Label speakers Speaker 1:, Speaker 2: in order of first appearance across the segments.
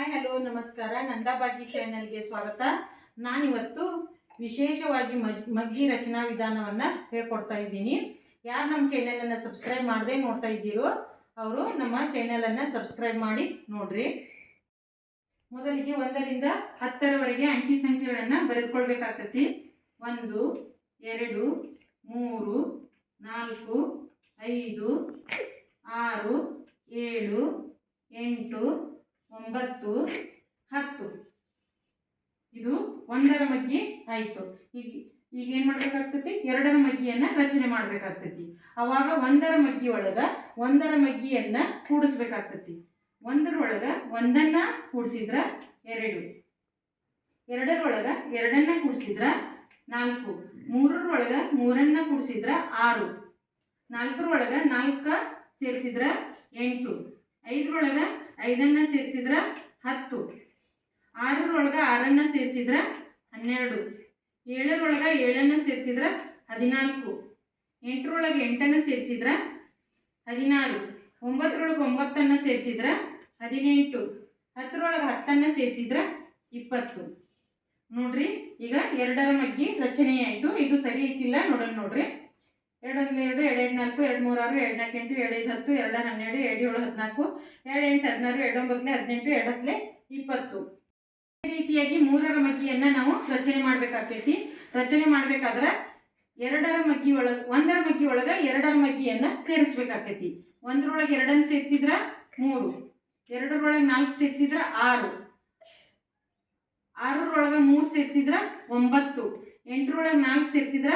Speaker 1: Hi, hello, ನಮಸ್ಕಾರ. ನಂದಾಬಾಗಿ ಚಾನೆಲ್ಗೆ ಸ್ವಾಗತ. ನಾನಿವತ್ತು ವಿಶೇಷವಾಗಿ ಮಗ್ ಮಗ್ಗಿ ರಚನಾ ವಿಧಾನವನ್ನು ಹೇಳ್ಕೊಡ್ತಾ ಇದ್ದೀನಿ. ಯಾರು ನಮ್ಮ ಚಾನೆಲನ್ನು ಸಬ್ಸ್ಕ್ರೈಬ್ ಮಾಡದೆ ನೋಡ್ತಾ ಇದ್ದೀರೋ, ಅವರು ನಮ್ಮ ಚಾನೆಲನ್ನು ಸಬ್ಸ್ಕ್ರೈಬ್ ಮಾಡಿ ನೋಡ್ರಿ. ಮೊದಲಿಗೆ ಒಂದರಿಂದ ಹತ್ತರವರೆಗೆ ಅಂಕಿ ಸಂಖ್ಯೆಗಳನ್ನು ಬರೆದುಕೊಳ್ಬೇಕಾಗ್ತೈತಿ. ಒಂದು, ಎರಡು, ಮೂರು, ನಾಲ್ಕು, ಐದು, ಆರು, ಏಳು, ಎಂಟು ಒಂಬತ್ತು, ಹತ್ತು. ಇದು ಒಂದರ ಮಗ್ಗಿ ಆಯಿತು. ಈಗ ಈಗ ಏನು ಮಾಡಬೇಕಾಗ್ತತಿ? ಎರಡರ ಮಗ್ಗಿಯನ್ನು ರಚನೆ ಮಾಡಬೇಕಾಗ್ತೈತಿ. ಅವಾಗ ಒಂದರ ಮಗ್ಗಿ ಒಳಗೆ ಒಂದರ ಮಗ್ಗಿಯನ್ನು ಕೂಡಿಸ್ಬೇಕಾಗ್ತತಿ. ಒಂದರೊಳಗೆ ಒಂದನ್ನು ಕೂಡಿಸಿದ್ರ ಎರಡು. ಎರಡರೊಳಗೆ ಎರಡನ್ನ ಕೂಡಿಸಿದ್ರ ನಾಲ್ಕು. ಮೂರರೊಳಗೆ ಮೂರನ್ನ ಕೂಡಿಸಿದ್ರ ಆರು. ನಾಲ್ಕರೊಳಗೆ ನಾಲ್ಕ ಸೇರಿಸಿದ್ರ ಎಂಟು. ಐದರೊಳಗೆ ಐದನ್ನ ಸೇರಿಸಿದ್ರ ಹತ್ತು. ಆರರೊಳಗೆ ಆರನ್ನ ಸೇರಿಸಿದ್ರ ಹನ್ನೆರಡು. ಏಳರೊಳಗೆ ಏಳನ್ನ ಸೇರಿಸಿದ್ರ ಹದಿನಾಲ್ಕು. ಎಂಟರೊಳಗೆ ಎಂಟನ್ನು ಸೇರಿಸಿದ್ರ ಹದಿನಾರು. ಒಂಬತ್ತರೊಳಗೆ ಒಂಬತ್ತನ್ನು ಸೇರಿಸಿದ್ರ ಹದಿನೆಂಟು. ಹತ್ತರೊಳಗೆ ಹತ್ತನ್ನು ಸೇರಿಸಿದ್ರ ಇಪ್ಪತ್ತು. ನೋಡ್ರಿ, ಈಗ ಎರಡರ ಮಗ್ಗಿ ರಚನೆ ಆಯಿತು ಇದು ಸರಿ ಐತಿಲ್ಲ, ನೋಡೋಣ ನೋಡ್ರಿ. ಎರಡೊಂದು ಎರಡು ಎರಡು ಎರಡು ನಾಲ್ಕು ಎರಡು ಮೂರು ಆರು ಎರಡು ನಾಲ್ಕು ಎಂಟು ಎರಡು ಐದು ಹತ್ತು ಎರಡು ಹನ್ನೆರಡು ಎರಡು ಏಳು ಹದಿನಾಲ್ಕು ಎರಡು ಎಂಟು ಹದಿನಾರು ಎರಡು ಒಂಬತ್ತಲೆ ಹದಿನೆಂಟು ಎರಡು ಹತ್ತಲೆ ಇಪ್ಪತ್ತು. ಈ ರೀತಿಯಾಗಿ ಮೂರರ ಮಗ್ಗಿಯನ್ನು ನಾವು ರಚನೆ ಮಾಡಬೇಕಾಗ್ತೈತಿ. ರಚನೆ ಮಾಡಬೇಕಾದ್ರೆ ಎರಡರ ಮಗ್ಗಿ ಒಳಗೆ, ಒಂದರ ಮಗ್ಗಿ ಒಳಗೆ ಎರಡರ ಮಗ್ಗಿಯನ್ನು ಸೇರಿಸ್ಬೇಕಾಗ್ತೈತಿ. ಒಂದರೊಳಗೆ ಎರಡನ್ನು ಸೇರಿಸಿದ್ರ ಮೂರು, ಎರಡರೊಳಗೆ ನಾಲ್ಕು ಸೇರಿಸಿದ್ರ ಆರು, ಆರರೊಳಗೆ ಮೂರು ಸೇರಿಸಿದ್ರ ಒಂಬತ್ತು, ಎಂಟರೊಳಗೆ ನಾಲ್ಕು ಸೇರಿಸಿದ್ರ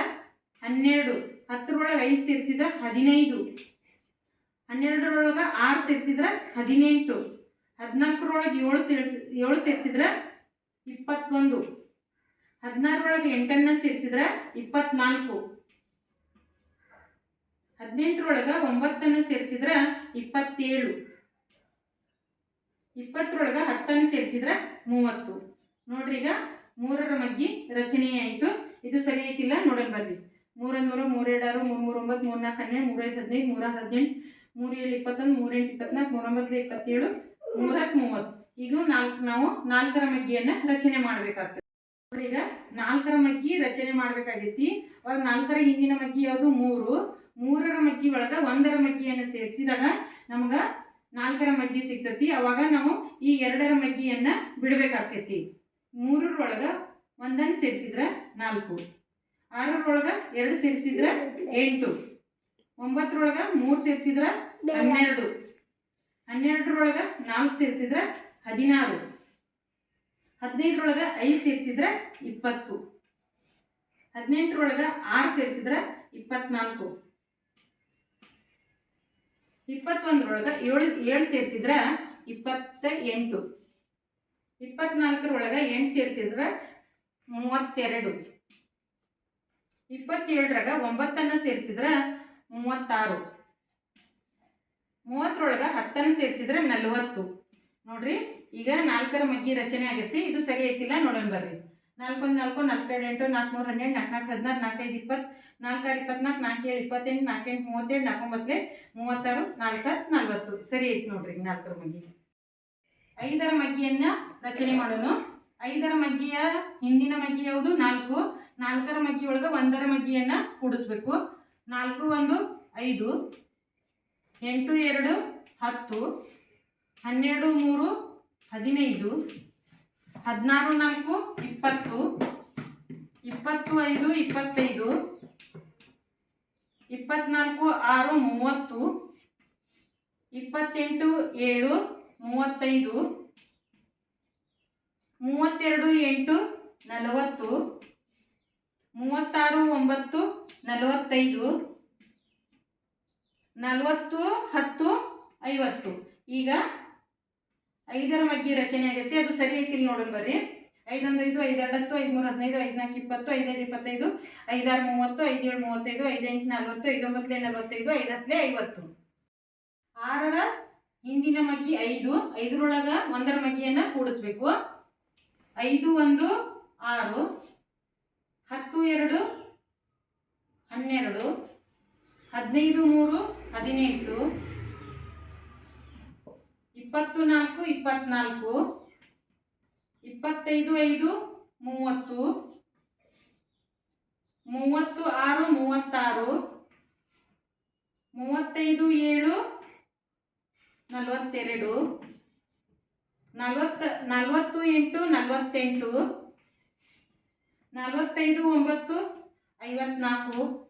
Speaker 1: ಹನ್ನೆರಡು ಹತ್ತರೊಳಗೆ ಐದು ಸೇರಿಸಿದ್ರೆ ಹದಿನೈದು. ಹನ್ನೆರಡರೊಳಗೆ ಆರು ಸೇರಿಸಿದ್ರೆ ಹದಿನೆಂಟು. ಹದಿನಾಲ್ಕರೊಳಗೆ ಏಳು ಸೇರಿಸಿ, ಏಳು ಸೇರಿಸಿದ್ರೆ ಇಪ್ಪತ್ತೊಂದು. ಹದಿನಾರರೊಳಗೆ ಎಂಟನ್ನು ಸೇರಿಸಿದ್ರೆ ಇಪ್ಪತ್ನಾಲ್ಕು. ಹದಿನೆಂಟರೊಳಗೆ ಒಂಬತ್ತನ್ನು ಸೇರಿಸಿದ್ರೆ ಇಪ್ಪತ್ತೇಳು. ಇಪ್ಪತ್ತರೊಳಗೆ ಹತ್ತನ್ನು ಸೇರಿಸಿದ್ರೆ ಮೂವತ್ತು. ನೋಡ್ರಿ ಈಗ ಮೂರರ ಮಗ್ಗಿ ರಚನೆಯಾಯಿತು. ಇದು ಸರಿ ಐತಿಲ್ಲ? ನೋಡೋಣ ಬರ್ರಿ. ಮೂರೊಂದು ಮೂರು ಮೂರೆರಡು ಆರು ಮೂರು ಮೂರು ಒಂಬತ್ತು, ಮೂರು ನಾಲ್ಕು ಹನ್ನೆರಡು ಮೂರೈದು ಹದಿನೈದು, ಮೂರ ಹದಿನೆಂಟು, ಮೂರು ಏಳು ಇಪ್ಪತ್ತೊಂದು ಮೂರೆಂಟು ಇಪ್ಪತ್ನಾಲ್ಕು ಮೂರೊಂಬತ್ತು ಇಪ್ಪತ್ತೇಳು, ಮೂರಕ್ಕೆ ಮೂವತ್ತು. ಈಗ ನಾಲ್ಕು, ನಾವು ನಾಲ್ಕರ ಮಗ್ಗಿಯನ್ನು ರಚನೆ ಮಾಡಬೇಕಾಗ್ತದೆ. ಈಗ ನಾಲ್ಕರ ಮಗ್ಗಿ ರಚನೆ ಮಾಡಬೇಕಾಗೈತಿ ಅವಾಗ ನಾಲ್ಕರ ಹಿಂದಿನ ಮಗ್ಗಿ ಯಾವುದು? ಮೂರು. ಮೂರರ ಮಗ್ಗಿ ಒಳಗೆ ಒಂದರ ಮಗ್ಗಿಯನ್ನು ಸೇರಿಸಿದಾಗ ನಮ್ಗೆ ನಾಲ್ಕರ ಮಗ್ಗಿ ಸಿಗ್ತತಿ. ಅವಾಗ ನಾವು ಈ ಎರಡರ ಮಗ್ಗಿಯನ್ನು ಬಿಡಬೇಕಾಗ್ತೈತಿ. ಮೂರರೊಳಗೆ ಒಂದನ್ನು ಸೇರಿಸಿದ್ರೆ ನಾಲ್ಕು. ಆರರೊಳಗೆ ಎರಡು ಸೇರಿಸಿದ್ರ ಎಂಟು. ಒಂಬತ್ತರೊಳಗೆ ಮೂರು ಸೇರಿಸಿದ್ರ ಹನ್ನೆರಡು. ಹನ್ನೆರಡರೊಳಗೆ ನಾಲ್ಕು ಸೇರಿಸಿದ್ರ ಹದಿನಾರು. ಹದಿನೈದರೊಳಗೆ ಐದು ಸೇರಿಸಿದ್ರ ಇಪ್ಪತ್ತು. ಹದಿನೆಂಟರೊಳಗೆ ಆರು ಸೇರಿಸಿದ್ರ ಇಪ್ಪತ್ನಾಲ್ಕು. ಇಪ್ಪತ್ತೊಂದರೊಳಗೆ ಏಳು ಏಳು ಸೇರಿಸಿದ್ರ ಇಪ್ಪತ್ತ ಎಂಟು ಇಪ್ಪತ್ನಾಲ್ಕರೊಳಗೆ ಎಂಟು ಸೇರಿಸಿದ್ರ ಮೂವತ್ತೆರಡು. ಇಪ್ಪತ್ತೇಳರಾಗ ಒಂಬತ್ತನ್ನು ಸೇರಿಸಿದ್ರೆ ಮೂವತ್ತಾರು. ಮೂವತ್ತರೊಳಗೆ ಹತ್ತನ್ನು ಸೇರಿಸಿದ್ರೆ ನಲವತ್ತು. ನೋಡ್ರಿ, ಈಗ ನಾಲ್ಕರ ಮಗ್ಗಿ ರಚನೆ ಆಗುತ್ತೆ ಇದು ಸರಿ ಐತಿಲ್ಲ, ನೋಡೋಣ ಬರ್ರಿ. ನಾಲ್ಕೊಂದು, ನಾಲ್ಕು ನಾಲ್ಕೆರಡು ಎಂಟು ನಾಲ್ಕು ಮೂರು ಹನ್ನೆರಡು ನಾಲ್ಕು ನಾಲ್ಕು ಹದಿನಾರು, ನಾಲ್ಕೈದು, ಇಪ್ಪತ್ತು, ನಾಲ್ಕಾರು ಇಪ್ಪತ್ನಾಲ್ಕು ನಾಲ್ಕು ಏಳು ಇಪ್ಪತ್ತೆಂಟು, ನಾಲ್ಕೆಂಟು ಮೂವತ್ತೆರಡು ನಾಲ್ಕೊಂಬತ್ತಲೆ ಮೂವತ್ತಾರು ನಾಲ್ಕು ನಲ್ವತ್ತು. ಸರಿ ಐತಿ ನೋಡ್ರಿ ನಾಲ್ಕರ ಮಗ್ಗಿ. ಐದರ ಮಗ್ಗಿಯನ್ನು ರಚನೆ ಮಾಡೋಣ. ಐದರ ಮಗ್ಗಿಯ ಹಿಂದಿನ ಮಗ್ಗಿ ಯಾವುದು? ನಾಲ್ಕು. ನಾಲ್ಕರ ಮಗ್ಗಿ ಒಳಗೆ ಒಂದರ ಮಗ್ಗಿಯನ್ನು ಕೂಡಿಸ್ಬೇಕು. ನಾಲ್ಕು, ಒಂದು, ಐದು, ಎಂಟು, ಎರಡು, ಹತ್ತು, ಹನ್ನೆರಡು, ಮೂರು, ಹದಿನೈದು, ಹದಿನಾರು, ನಾಲ್ಕು, ಇಪ್ಪತ್ತು ಇಪ್ಪತ್ತು, ಐದು, ಇಪ್ಪತ್ತೈದು, ಇಪ್ಪತ್ನಾಲ್ಕು, ಆರು, ಮೂವತ್ತು, ಇಪ್ಪತ್ತೆಂಟು, ಏಳು, ಮೂವತ್ತೈದು, ಮೂವತ್ತೆರಡು, ಎಂಟು, ನಲವತ್ತು ಒಂಬತ್ತು ನಲವತ್ತೈದು, ನಲವತ್ತು, ಹತ್ತು, ಐವತ್ತು. ಈಗ ಐದರ ಮಗ್ಗಿ ರಚನೆ ಆಗುತ್ತೆ. ಅದು ಸರಿ ಐತಿಲ್ಲ ನೋಡೋಣ ಬರ್ರಿ. ಐದೊಂದು ಐದು ಐದೆರಡು ಹತ್ತು ಐದು ಮೂರು ಹದಿನೈದು, ಐದ್ನಾಲ್ಕು, ಇಪ್ಪತ್ತು, ಐದೈದು, ಇಪ್ಪತ್ತೈದು, ಐದಾರು, ಮೂವತ್ತು, ಐದೇಳು, ಮೂವತ್ತೈದು, ಐದೆಂಟು, ನಲ್ವತ್ತು, ಐದೊಂಬತ್ತಲೇ, ನಲವತ್ತೈದು ಐದತ್ತಲೇ ಐವತ್ತು. ಆರರ ಹಿಂದಿನ ಮಗ್ಗಿ ಐದು. ಐದರೊಳಗ ಒಂದರ ಮಗ್ಗಿಯನ್ನು ಕೂಡಿಸ್ಬೇಕು. ಐದು, ಒಂದು, ಆರು. ಹತ್ತು, ಎರಡು ಹನ್ನೆರಡು, ಹದಿನೈದು, ಮೂರು, ಹದಿನೆಂಟು, ಇಪ್ಪತ್ತು ನಾಲ್ಕು, ಇಪ್ಪತ್ನಾಲ್ಕು, ಇಪ್ಪತ್ತೈದು, ಐದು, ಮೂವತ್ತು ಮೂವತ್ತು ಆರು, ಮೂವತ್ತಾರು, ಮೂವತ್ತೈದು, ಏಳು, ನಲವತ್ತೆರಡು, ನಲವತ್ತ, ನಲವತ್ತು ಎಂಟು, ನಲವತ್ತೆಂಟು, ನಲವತ್ತೈದು, ಒಂಬತ್ತು, ಐವತ್ನಾಲ್ಕು.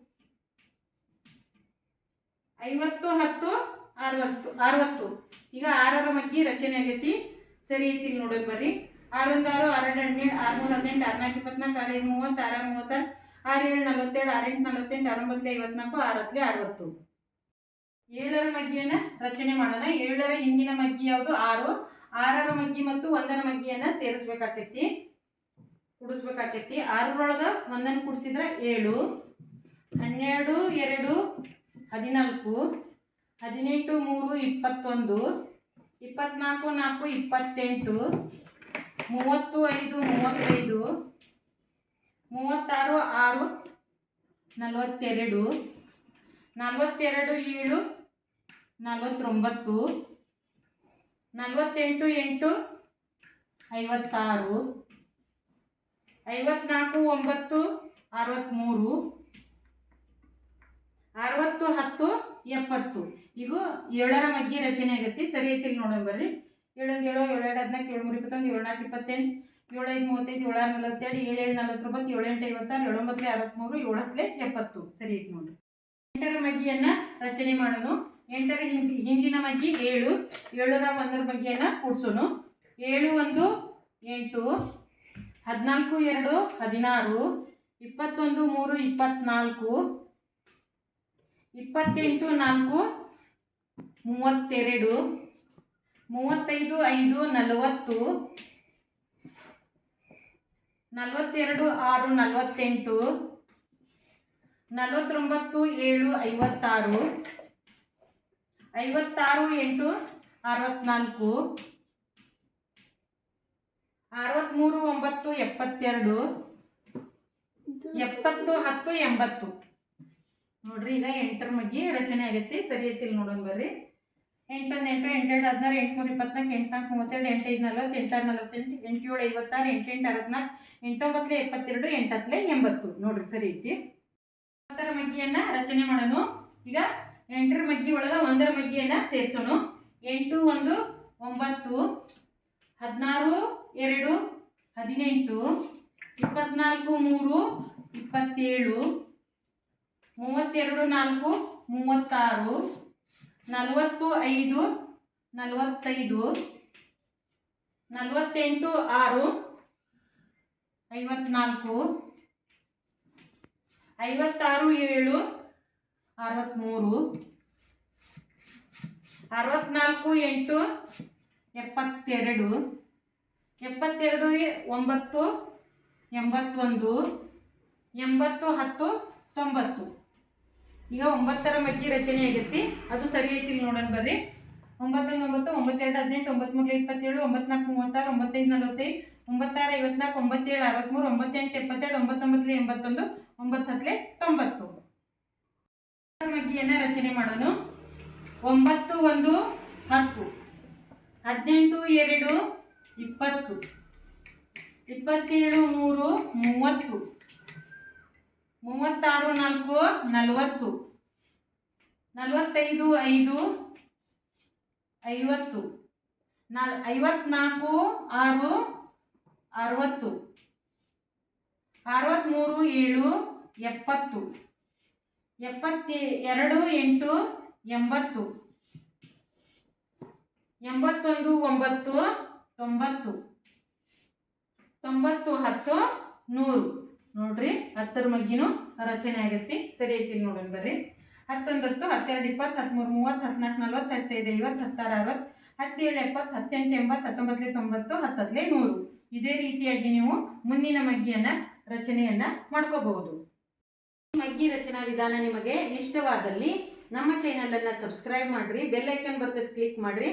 Speaker 1: ಐವತ್ತು, ಹತ್ತು, ಅರವತ್ತು ಅರವತ್ತು. ಈಗ ಆರರ ಮಗ್ಗಿ ರಚನೆ ಆಗೈತಿ. ಸರಿ ಐತಿ ಇಲ್ಲಿ ನೋಡೋಣ ಬರ್ರಿ. ಆರೊಂದು ಆರು ಆರೆರಡು ಹನ್ನೆರಡು ಆರ್ಮೂರು ಹದಿನೆಂಟು, ಆರ್ನಾಲ್ಕು, ಇಪ್ಪತ್ನಾಲ್ಕು ಆರೈದು ಮೂವತ್ತು ಆರ ಮೂವತ್ತಾರು ಆರು ಏಳು ನಲವತ್ತೆರಡು ಆರೆಂಟು, ನಲವತ್ತೆಂಟು, ಆರೊಂಬತ್ತಲೆ, ಐವತ್ನಾಲ್ಕು, ಆರತ್ಲೆ, ಅರವತ್ತು. ಏಳರ ಮಗ್ಗಿಯನ್ನು ರಚನೆ ಮಾಡೋಣ. ಏಳರ ಹಿಂದಿನ ಮಗ್ಗಿ ಯಾವುದು? ಆರು. ಆರರ ಮಗ್ಗಿ ಮತ್ತು ಒಂದರ ಮಗ್ಗಿಯನ್ನು ಸೇರಿಸ್ಬೇಕಾಕೈತಿ. ಕುಡಿಸ್ಬೇಕಾಕೈತಿ. ಆರರೊಳಗೆ ಒಂದನ್ನು ಕುಡಿಸಿದ್ರೆ ಏಳು. ಹನ್ನೆರಡು, ಎರಡು ಹದಿನಾಲ್ಕು, ಹದಿನೆಂಟು, ಮೂರು, ಇಪ್ಪತ್ತೊಂದು, ಇಪ್ಪತ್ನಾಲ್ಕು, ನಾಲ್ಕು, ಇಪ್ಪತ್ತೆಂಟು, ಮೂವತ್ತು, ಐದು, ಮೂವತ್ತೈದು, ಮೂವತ್ತಾರು, ಆರು, ನಲವತ್ತೆರಡು ನಲವತ್ತೆರಡು, ಏಳು, ನಲವತ್ತೊಂಬತ್ತು, ನಲವತ್ತೆಂಟು, ಎಂಟು, ಐವತ್ತಾರು, ಐವತ್ನಾಲ್ಕು, ಒಂಬತ್ತು, ಅರವತ್ತ್ಮೂರು ಅರವತ್ತು, ಹತ್ತು, ಎಪ್ಪತ್ತು. ಈಗ ಏಳರ ಮಗ್ಗಿ ರಚನೆ ಆಗೈತಿ ಸರಿ ಐತಿ ಇಲ್ಲಿ ನೋಡೋಣ ಬರ್ರಿ. ಏಳೊಂದು ಏಳು ಏಳೆರಡು ಹದಿನಾಲ್ಕು ಏಳು ಮೂರು ಇಪ್ಪತ್ತೊಂದು ಏಳು ನಾಲ್ಕು ಇಪ್ಪತ್ತೆಂಟು, ಏಳೈದು, ಮೂವತ್ತೈದು, ಏಳಾರು, ನಲವತ್ತೆರಡು ಏಳು ಏಳು ನಲವತ್ತೊಂಬತ್ತು ಏಳೆಂಟು, ಐವತ್ತಾರು ಏಳು ಒಂಬತ್ತಲೆ ಅರವತ್ತ್ಮೂರು ಏಳು ಎಪ್ಪತ್ತು. ಸರಿ ಐತಿ ನೋಡ್ರಿ. ಎಂಟರ ಮಗ್ಗಿಯನ್ನು ರಚನೆ ಮಾಡೋಣ ಎಂಟರ ಹಿಂದಿ, ಹಿಂದಿನ ಮಗ್ಗಿ ಏಳು, ಏಳರ ಒಂದರ ಮಗ್ಗಿಯನ್ನು ಕೂಡ್ಸೋನು. ಏಳು, ಒಂದು, ಎಂಟು, ಹದಿನಾಲ್ಕು, ಎರಡು, ಹದಿನಾರು, ಇಪ್ಪತ್ತೊಂದು, ಮೂರು, ಇಪ್ಪತ್ನಾಲ್ಕು ಇಪ್ಪತ್ತೆಂಟು, ನಾಲ್ಕು, ಮೂವತ್ತೆರಡು, ಮೂವತ್ತೈದು, ಐದು, ನಲವತ್ತು, ನಲವತ್ತೆರಡು, ಆರು, ನಲವತ್ತೆಂಟು, ನಲವತ್ತೊಂಬತ್ತು, ಏಳು, ಐವತ್ತಾರು ಐವತ್ತಾರು, ಎಂಟು, ಅರವತ್ನಾಲ್ಕು ಅರವತ್ತ್ಮೂರು ಒಂಬತ್ತು, ಎಪ್ಪತ್ತೆರಡು, ಎಪ್ಪತ್ತು, ಹತ್ತು, ಎಂಬತ್ತು. ನೋಡ್ರಿ, ಈಗ ಎಂಟರ ಮಗ್ಗಿ ರಚನೆ ಆಗೈತಿ. ಸರಿ ಐತಿ ಇಲ್ಲಿ ನೋಡೋಣ ಬರ್ರಿ. ಎಂಟು ಎಂಟು, ಎಂಟೆರಡು, ಹದಿನಾರು ಎಂಟುನೂರ ಇಪ್ಪತ್ನಾಲ್ಕು, ಎಂಟ್ನಾಲ್ಕು, ಮೂವತ್ತೆರಡು ಎಂಟೈದು ನಲ್ವತ್ತು ಎಂಟಾರು ನಲವತ್ತೆಂಟು ಎಂಟು ಏಳು, ಐವತ್ತಾರು ಎಂಟೆಂಟು ಅರವತ್ನಾಲ್ಕು ಎಂಟೊಂಬತ್ತಲೆ ಎಪ್ಪತ್ತೆರಡು ಎಂಟತ್ತಲೆ ಎಂಬತ್ತು. ನೋಡ್ರಿ, ಸರಿ ಐತಿ. ಒಂಬತ್ತರ ಮಗ್ಗಿಯನ್ನು ರಚನೆ ಮಾಡೋಣ ಈಗ ಎಂಟರ ಮಗ್ಗಿ ಒಳಗೆ ಒಂದರ ಮಗ್ಗಿಯನ್ನು ಸೇರಿಸೋಣ ಎಂಟು, ಒಂದು, ಒಂಬತ್ತು, ಹದಿನಾರು, ಎರಡು, ಹದಿನೆಂಟು, ಇಪ್ಪತ್ನಾಲ್ಕು, ಮೂರು, ಇಪ್ಪತ್ತೇಳು ಮೂವತ್ತೆರಡು, ನಾಲ್ಕು, ಮೂವತ್ತಾರು, ನಲವತ್ತು ಐದು, ನಲವತ್ತೈದು, ನಲವತ್ತೆಂಟು, ಆರು, ಐವತ್ನಾಲ್ಕು, ಐವತ್ತಾರು, ಏಳು, ಅರವತ್ತ್ಮೂರು ಅರವತ್ನಾಲ್ಕು ಎಂಟು, ಎಪ್ಪತ್ತೆರಡು ಎಪ್ಪತ್ತೆರಡು, ಒಂಬತ್ತು, ಎಂಬತ್ತೊಂದು, ಎಂಬತ್ತು, ಹತ್ತು, ತೊಂಬತ್ತು. ಈಗ ಒಂಬತ್ತರ ಮಗ್ಗಿ ರಚನೆ ಆಗೈತಿ. ಅದು ಸರಿ ಐತಿ ನೋಡೋಣ ಬರ್ರಿ. ಒಂಬತ್ತೈದು ಒಂಬತ್ತು, ಒಂಬತ್ತೆರಡು, ಹದಿನೆಂಟು, ಒಂಬತ್ಮೂರು, ಇಪ್ಪತ್ತೇಳು, ಒಂಬತ್ನಾಲ್ಕು, ಮೂವತ್ತಾರು, ಒಂಬತ್ತೈದು, ನಲವತ್ತೈದು, ಒಂಬತ್ತಾರು, ಐವತ್ನಾಲ್ಕು, ಒಂಬತ್ತೇಳು ಅರವತ್ತ್ಮೂರು ಒಂಬತ್ತೆಂಟು, ಎಪ್ಪತ್ತೆರಡು ಒಂಬತ್ತೊಂಬತ್ತು ಎಂಬತ್ತೊಂದು ಒಂಬತ್ತು ಹತ್ತಲೆ ತೊಂಬತ್ತು ಮಗ್ಗಿಯನ್ನು ರಚನೆ ಮಾಡೋಣ ಒಂಬತ್ತು, ಒಂದು, ಹತ್ತು. ಹದಿನೆಂಟು, ಎರಡು, ಇಪ್ಪತ್ತು. ಇಪ್ಪತ್ತೇಳು, ಮೂರು, ಮೂವತ್ತು. ಮೂವತ್ತಾರು, ನಾಲ್ಕು, ನಲವತ್ತು. ನಲವತ್ತೈದು, ಐದು, ಐವತ್ತು. ನಾಲ್, ಐವತ್ನಾಲ್ಕು, ಆರು, ಅರವತ್ತು. ಅರವತ್ತ್ಮೂರು ಏಳು, ಎಪ್ಪತ್ತು. ಎಪ್ಪತ್ತೆ, ಎರಡು, ಎಂಟು, ಎಂಬತ್ತು. ಎಂಬತ್ತೊಂದು, ಒಂಬತ್ತು, ತೊಂಬತ್ತು. ತೊಂಬತ್ತು, ಹತ್ತು, ನೂರು. ನೋಡ್ರಿ, ಹತ್ತರ ಮಗ್ಗಿನೂ ರಚನೆ ಆಗೈತಿ. ಸರಿ ಐತಿ ನೋಡೋಣ ಬರ್ರಿ. ಹತ್ತೊಂಬತ್ತು, ಹತ್ತೆರಡು, ಇಪ್ಪತ್ತು ಹತ್ತ್ಮೂರು ಮೂವತ್ತು ಹದಿನಾಲ್ಕು ನಲ್ವತ್ತು, ಹತ್ತೈದು, ಐವತ್ತು, ಹತ್ತಾರು, ಅರವತ್ತು, ಹತ್ತೇಳು, ಎಪ್ಪತ್ತು, ಹತ್ತೆಂಟು, ಎಂಬತ್ತು, ಹತ್ತೊಂಬತ್ತಲೆ ತೊಂಬತ್ತು, ಹತ್ತತ್ಲೆ ನೂರು. ಇದೇ ರೀತಿಯಾಗಿ ನೀವು ಮುಂದಿನ ಮಗ್ಗಿಯನ್ನು ರಚನೆಯನ್ನು ಮಾಡ್ಕೋಬಹುದು. ಮಗ್ಗಿ ರಚನಾ ವಿಧಾನ ನಿಮಗೆ ಇಷ್ಟವಾದಲ್ಲಿ ನಮ್ಮ ಚಾನಲನ್ನು ಸಬ್ಸ್ಕ್ರೈಬ್ ಮಾಡಿರಿ ಬೆಲ್ ಐಕನ್ ಬರ್ತದೆ ಕ್ಲಿಕ್ ಮಾಡಿರಿ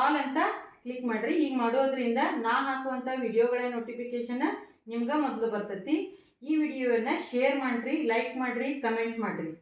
Speaker 1: ಆಲ್ ಅಂತ ಕ್ಲಿಕ್ ಮಾಡಿರಿ. ಈಗ ಮಾಡೋದ್ರಿಂದ ನಾ ಹಾಕುವಂಥ ವಿಡಿಯೋಗಳ ನೋಟಿಫಿಕೇಶನ್ ನಿಮ್ಗೆ ಮೊದಲು ಬರ್ತೈತಿ. ಈ ವಿಡಿಯೋನ ಶೇರ್ ಮಾಡಿರಿ ಲೈಕ್ ಮಾಡಿರಿ ಕಮೆಂಟ್ ಮಾಡಿರಿ.